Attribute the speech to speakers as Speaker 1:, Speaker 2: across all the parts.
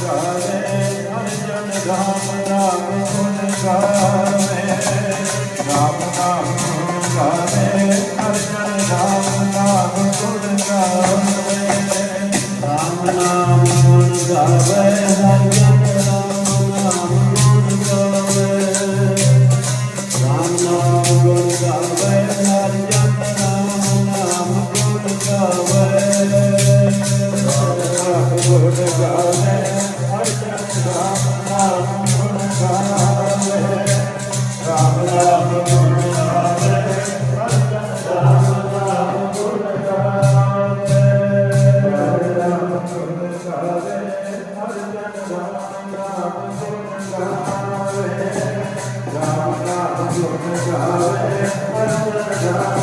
Speaker 1: Ram Ram Ram Ram
Speaker 2: Thank
Speaker 1: you.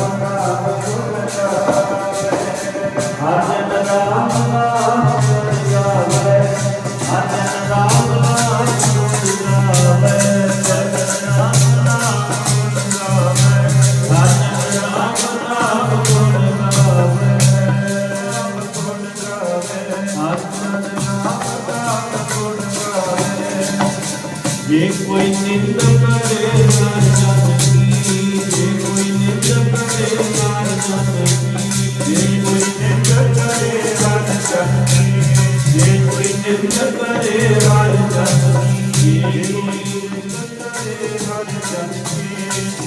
Speaker 1: ये कोई निंद करे हर जत की ये कोई निंद करे हर जत की ये कोई
Speaker 2: निंद करे हर जत की
Speaker 1: ये कोई निंद करे हर जत की ये कोई निंद
Speaker 2: करे हर जत की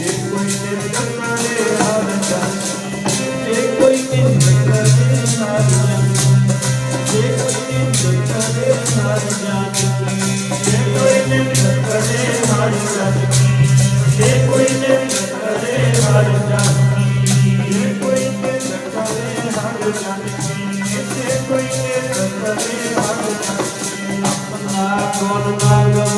Speaker 2: ये कोई निंद करे हर जत
Speaker 1: की ये कोई निंद करे हर जत की ये कोई निंद करे हर जत की अपना कौन मार्ग